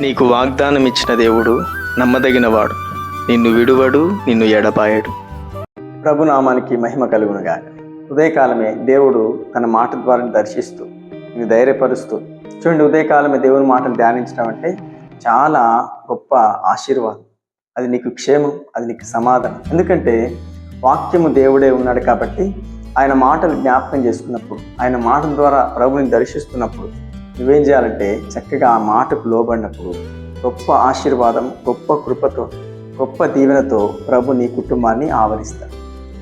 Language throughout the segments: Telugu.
నీకు వాగ్దానం ఇచ్చిన దేవుడు నమ్మదగినవాడు. నిన్ను విడువడు నిన్ను ఎడపాయడు ప్రభునామానికి మహిమ కలుగునుగా ఉదయకాలమే దేవుడు తన మాట ద్వారా దర్శిస్తూ నిన్ను ధైర్యపరుస్తూ చూడండి ఉదయకాలమే దేవుని మాటలు ధ్యానించడం అంటే చాలా గొప్ప ఆశీర్వాదం. అది నీకు క్షేమం అది నీకు సమాధానం. ఎందుకంటే వాక్యము దేవుడే ఉన్నాడు కాబట్టి ఆయన మాటలు జ్ఞాపకం చేసుకున్నప్పుడు ఆయన మాటల ద్వారా ప్రభుని దర్శిస్తున్నప్పుడు నువ్వేం చేయాలంటే చక్కగా ఆ మాటకు లోబడినప్పుడు గొప్ప ఆశీర్వాదం గొప్ప కృపతో గొప్ప దీవెనతో ప్రభు నీ కుటుంబాన్ని ఆవరిస్తాడు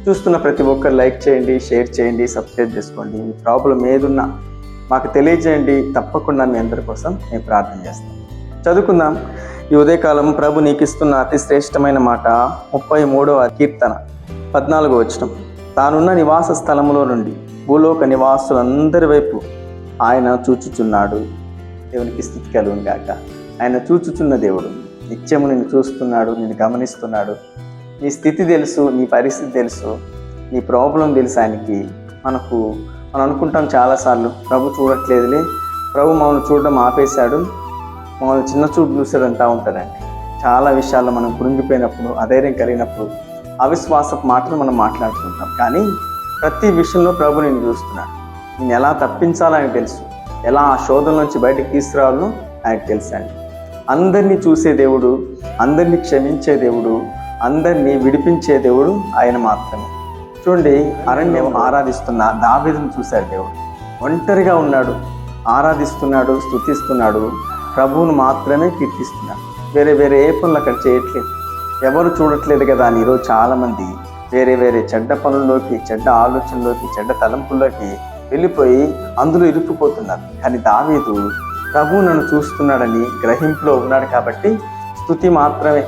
చూస్తున్న ప్రతి ఒక్కరు లైక్ చేయండి షేర్ చేయండి సబ్స్క్రైబ్ చేసుకోండి. మీ ప్రాబ్లం ఏదున్నా మాకు తెలియజేయండి. తప్పకుండా మీ అందరి కోసం నేను ప్రార్థన చేస్తాం. చదువుకుందాం. ఈ ఉదయకాలం ప్రభు నీకు ఇస్తున్న అతి శ్రేష్టమైన మాట ముప్పై మూడవ కీర్తన పద్నాలుగో వచనం. తానున్న నివాస స్థలములో నుండి భూలోక నివాసులందరి వైపు ఆయన చూచుచున్నాడు. దేవునికి స్థితి కలుగును గాక. ఆయన చూచుచున్న దేవుడు. నిత్యము నిన్ను చూస్తున్నాడు నిన్ను గమనిస్తున్నాడు. నీ స్థితి తెలుసు నీ పరిస్థితి తెలుసు నీ ప్రాబ్లం తెలుసు ఆయనకి. మనకు మనం అనుకుంటాం చాలాసార్లు ప్రభు చూడట్లేదులే ప్రభు మమ్మల్ని చూడడం ఆపేశాడు మమ్మల్ని చిన్న చూపు చూసాడు అంటూ ఉంటారండి చాలా విషయాల్లో మనం కృంగిపోయినప్పుడు అధైర్యం కలిగినప్పుడు అవిశ్వాసపు మాటలు మనం మాట్లాడుతుంటాం కానీ ప్రతి విషయంలో ప్రభు నేను చూస్తున్నాడు. నేను ఎలా ఆయనకు తెలుసు. ఎలా ఆ శోధన నుంచి బయటకు తీసుకురావాలో ఆయనకు తెలుసు అండి. అందరినీ చూసే దేవుడు అందరినీ క్షమించే దేవుడు అందరినీ విడిపించే దేవుడు ఆయన మాత్రమే. చూడండి అరణ్యం ఆరాధిస్తున్న దావేదను చూశాడు దేవుడు. ఒంటరిగా ఉన్నాడు ఆరాధిస్తున్నాడు స్తుతిస్తున్నాడు ప్రభువును మాత్రమే కీర్తిస్తున్నాడు. వేరే వేరే ఏ పనులు అక్కడ చేయట్లేదు. ఎవరు చూడట్లేదు కదా అని ఈరోజు చాలామంది వేరే వేరే చెడ్డ పనుల్లోకి చెడ్డ ఆలోచనలోకి చెడ్డ తలంపుల్లోకి వెళ్ళిపోయి అందులో ఇరుక్కుపోతున్నారు. కానీ దావీదు ప్రభు నన్ను చూస్తున్నాడని గ్రహింపులో ఉన్నాడు కాబట్టి స్థుతి మాత్రమే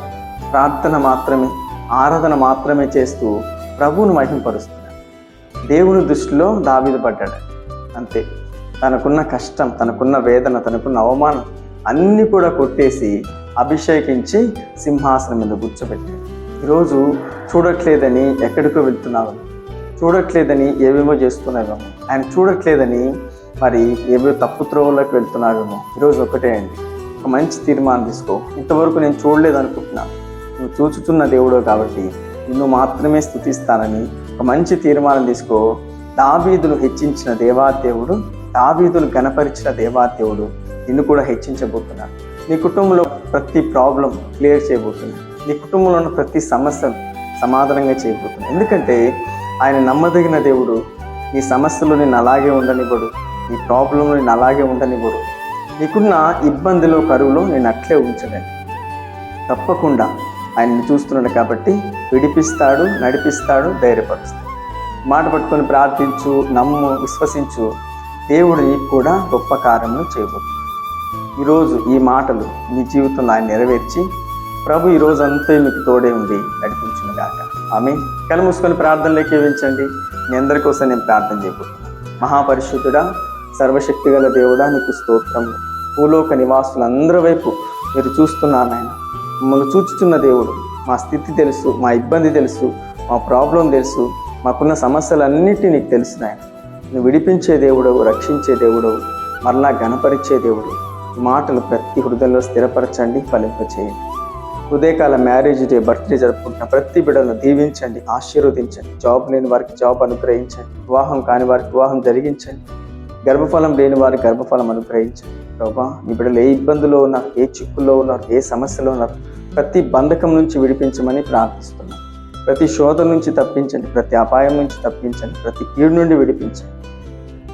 ప్రార్థన మాత్రమే ఆరాధన మాత్రమే చేస్తూ ప్రభువును మహింపరుస్తున్నాడు. దేవుని దృష్టిలో దావీదు పడ్డాడు. అంతే. తనకున్న కష్టం తనకున్న వేదన తనకున్న అవమానం అన్నీ కూడా కొట్టేసి అభిషేకించి సింహాసనం మీద కూర్చోబెట్టాడు. ఈరోజు చూడట్లేదని ఎక్కడికో వెళ్తున్నావు. చూడట్లేదని ఏవేమో చేస్తున్నావేమో. ఆయన చూడట్లేదని మరి ఏవో తప్పు త్రోవలోకి వెళ్తున్నావేమో. ఈరోజు ఒకటే అండి. ఒక మంచి తీర్మానం తీసుకో. ఇంతవరకు నేను చూడలేదు అనుకుంటున్నాను నువ్వు చూచుతున్న దేవుడో కాబట్టి నిన్ను మాత్రమే స్థుతిస్తానని ఒక మంచి తీర్మానం తీసుకో. దావీదును హెచ్చించిన దేవాదేవుడు దావీదును గణపరిచిన దేవాదేవుడు నిన్ను కూడా హెచ్చించబోతున్నాడు నీ కుటుంబంలో ప్రతి ప్రాబ్లం క్లియర్ చేయబోతున్నాడు నీ కుటుంబంలో ఉన్న ప్రతి సమస్య సమాధానంగా చేయబోతున్నాడు ఎందుకంటే ఆయన నమ్మదగిన దేవుడు. నీ సమస్యలు నేను అలాగే ఉండనివ్వడు. నీ ప్రాబ్లంలో నేను అలాగే ఉండనివ్వడు. నీకున్న ఇబ్బందిలో కరువులో నేను అట్లే ఉంచలేను తప్పకుండా ఆయన్ని చూస్తున్నాడు కాబట్టి విడిపిస్తాడు నడిపిస్తాడు ధైర్యపరుస్తాడు. మాట పట్టుకొని ప్రార్థించు నమ్ము విశ్వసించు. దేవుడు నీకు కూడా గొప్ప కార్యములు చేయబోతుంది ఈరోజు ఈ మాటలు నీ జీవితంలో ఆయన నెరవేర్చి ప్రభు ఈ రోజు మీకు తోడే ఉండి నడిపించును గాక ఆమె కళ్ళు మూసుకొని ప్రార్థనలోకి ఏవించండి. మీ అందరి కోసం నేను ప్రార్థన చేయబోతున్నాను మహాపరిశుద్ధుడా సర్వశక్తి గల దేవుడా నీకు స్తోత్రం. భూలోక నివాసులందరి వైపు మీరు చూస్తున్నారాయన. మమ్మల్ని చూచుచున్న దేవుడు మా స్థితి తెలుసు మా ఇబ్బంది తెలుసు మా ప్రాబ్లం తెలుసు మాకున్న సమస్యలన్నిటి నీకు తెలుసు నాయన. నువ్వు విడిపించే దేవుడవు రక్షించే దేవుడవు మరలా గణపరిచే దేవుడు. మాటలు ప్రతి హృదయంలో స్థిరపరచండి ఫలింపచేయండి. ఉదయకాల మ్యారేజ్ డే బర్త్డే జరుపుకుంటున్న ప్రతి బిడ్డలను దీవించండి ఆశీర్వదించండి. జాబ్ లేని వారికి జాబ్ అనుగ్రహించండి. వివాహం కాని వారికి వివాహం జరిగించండి. గర్భఫలం లేని వారికి గర్భఫలం అనుగ్రహించండి. ప్రభా నీ బిడ్డలు ఏ ఇబ్బందులో ఉన్నారు ఏ చిక్కుల్లో ఉన్నారు ఏ సమస్యలో ఉన్నారు ప్రతి బంధకం నుంచి విడిపించమని ప్రార్థిస్తున్నాను ప్రతి శోధ నుంచి తప్పించండి ప్రతి అపాయం నుంచి తప్పించండి ప్రతి కీడు నుండి విడిపించండి.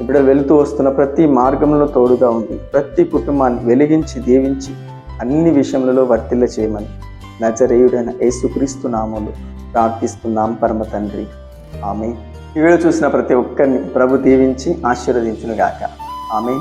ఇప్పుడు వెళుతూ వస్తున్న ప్రతి మార్గంలో తోడుగా ఉంది ప్రతి కుటుంబాన్ని వెలిగించి దీవించి అన్ని విషయములలో వర్తిల్ల చేయమని నజరేయుడైన యేసుక్రీస్తు నామములు ప్రార్థిస్తున్నాం పరమ తండ్రి. ఆమె ఈ వీడియో చూసిన ప్రతి ఒక్కరిని ప్రభు దీవించి ఆశీర్వదించునుగాక. ఆమె